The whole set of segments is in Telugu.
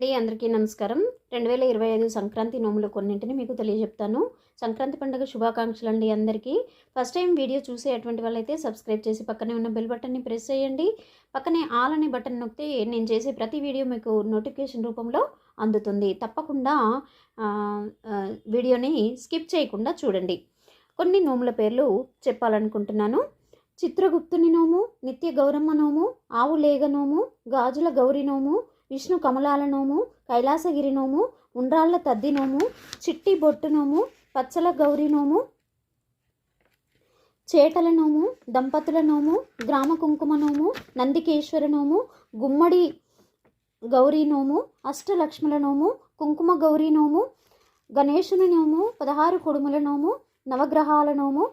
అండి అందరికీ నమస్కారం. రెండు వేల ఇరవై ఐదు సంక్రాంతి నోములు కొన్నింటిని మీకు తెలియజెప్తాను. సంక్రాంతి పండుగ శుభాకాంక్షలు అండి అందరికీ. ఫస్ట్ టైం వీడియో చూసే అటువంటి వాళ్ళైతే సబ్స్క్రైబ్ చేసి పక్కనే ఉన్న బెల్ బటన్ని ప్రెస్ చేయండి. పక్కనే ఆల్ అనే బటన్ నొక్కితే నేను చేసే ప్రతి వీడియో మీకు నోటిఫికేషన్ రూపంలో అందుతుంది. తప్పకుండా వీడియోని స్కిప్ చేయకుండా చూడండి. కొన్ని నోముల పేర్లు చెప్పాలనుకుంటున్నాను. చిత్రగుప్తుని నోము నిత్య గౌరమ్మ నోము ఆవు లేగ నోము గాజుల గౌరి నోము విష్ణు కమలాల నోము కైలాసగిరి నోము ఉండ్రాళ్ళ తద్ది నోము చిట్టి బొట్టు నోము పచ్చల గౌరి నోము చేటల నోము దంపతుల నోము గ్రామ కుంకుమ నోము నందికేశ్వర నోము గుమ్మడి గౌరీ నోము అష్టలక్ష్ముల నోము కుంకుమ గౌరీ నోము గణేశుని నోము పదహారు కుడుముల నోము నవగ్రహాల నోము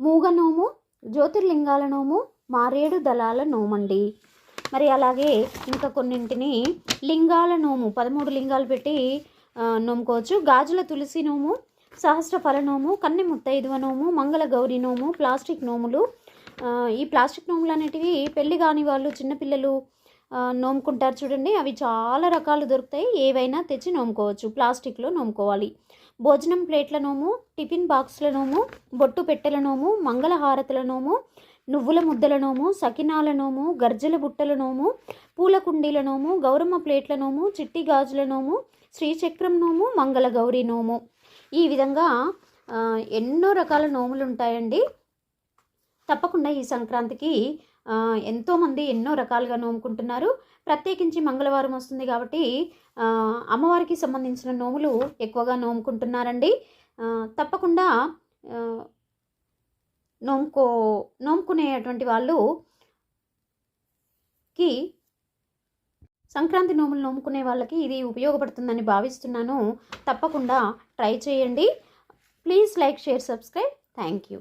మూగ నోము జ్యోతిర్లింగాల నోము మారేడు దళాల నోమండి. మరి అలాగే ఇంకా కొన్నింటిని లింగాల నోము పదమూడు లింగాలు పెట్టి నోముకోవచ్చు. గాజుల తులసి నోము సహస్ర ఫల నోము కన్నె ముత్తైదువ నోము మంగళ గౌరి నోము ప్లాస్టిక్ నోములు. ఈ ప్లాస్టిక్ నోములు అనేటివి పెళ్ళి కాని వాళ్ళు చిన్నపిల్లలు నోముకుంటారు చూడండి. అవి చాలా రకాలు దొరుకుతాయి. ఏవైనా తెచ్చి నోముకోవచ్చు. ప్లాస్టిక్లో నోముకోవాలి. భోజనం ప్లేట్ల నోము టిఫిన్ బాక్స్ల నోము బొట్టు పెట్టెల నోము మంగళహారతుల నోము నువ్వుల ముద్దల నోము సకినాల నోము గర్జల బుట్టల నోము పూల కుండీలనోము గౌరమ్మ ప్లేట్ల నోము చిట్టి గాజుల నోము శ్రీచక్రం నోము మంగళ గౌరి నోము. ఈ విధంగా ఎన్నో రకాల నోములు ఉంటాయండి తప్పకుండా ఈ సంక్రాంతికి ఎంతోమంది ఎన్నో రకాలుగా నోముకుంటున్నారు. ప్రత్యేకించి మంగళవారం వస్తుంది కాబట్టి అమ్మవారికి సంబంధించిన నోములు ఎక్కువగా నోముకుంటున్నారండి. తప్పకుండా నోముకో నోముకునేటువంటి వాళ్ళు కి సంక్రాంతి నోములు నోముకునే వాళ్ళకి ఇది ఉపయోగపడుతుందని భావిస్తున్నాను. తప్పకుండా ట్రై చేయండి. Please like share subscribe. Thank you.